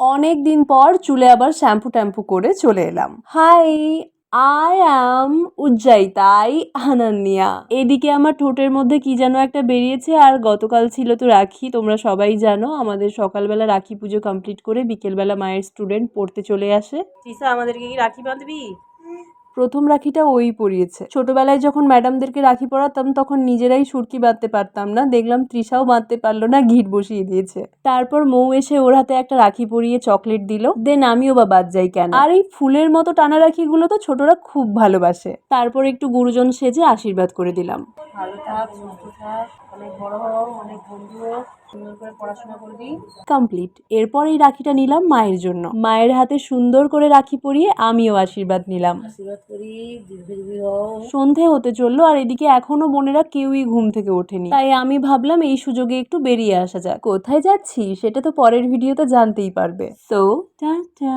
অনেক দিন পর চুলে আবার শ্যাম্পু ট্যাম্পু করে চলে এলাম। হাই আই অ্যাম উজ্জাইতাই আনান্নিয়া এদিকে আমার ঠোঁটের মধ্যে কি যেন একটা বেরিয়েছে আর গতকাল ছিল তো রাখি, তোমরা সবাই জানো, আমাদের সকালবেলা রাখি পুজো কমপ্লিট করে বিকেলবেলা মায়ের স্টুডেন্ট পড়তে চলে আসে। তিসা আমাদেরকে কি রাখি বাঁধবি? প্রথম রাখিটা ওই পরিয়েছে। ছোটবেলায় যখন ম্যাডামদেরকে রাখি পরাতাম, তখন নিজেরাই সুরকি বাঁধতে পারতাম না। দেখলাম তৃষাও বাঁধতে পারল না, ঘিট বসিয়ে দিয়েছে। তারপর মৌ এসে ওর হাতে একটা রাখি পরিয়ে চকলেট দিল। দেন আমিও বা বাদ যাই কেন? আর এই ফুলের মতো টানা রাখিগুলো তো ছোটরা খুব ভালোবাসে। তারপর একটু গুরুজন সেজে আশীর্বাদ করে দিলাম। থাক সুস্থ থাক অনেক বড় হও অনেক বন্ধু হোক সুন্দর করে পড়াশোনা করবি কমপ্লিট এরপর এই রাখিটা নিলাম মায়ের জন্য। মায়ের হাতে সুন্দর করে রাখি পরিয়ে আমিও আশীর্বাদ নিলাম। আশীর্বাদ করি দীর্ঘজীবী হও। সন্ধে হতে চলল আর এদিকে এখনও বোনেরা কেউই ঘুম থেকে ওঠেনি। তাই আমি ভাবলাম এই সুযোগে একটু বেরিয়ে আসা যাক। কোথায় যাচ্ছি সেটা তো পরের ভিডিওতে জানতেই পারবে। So tata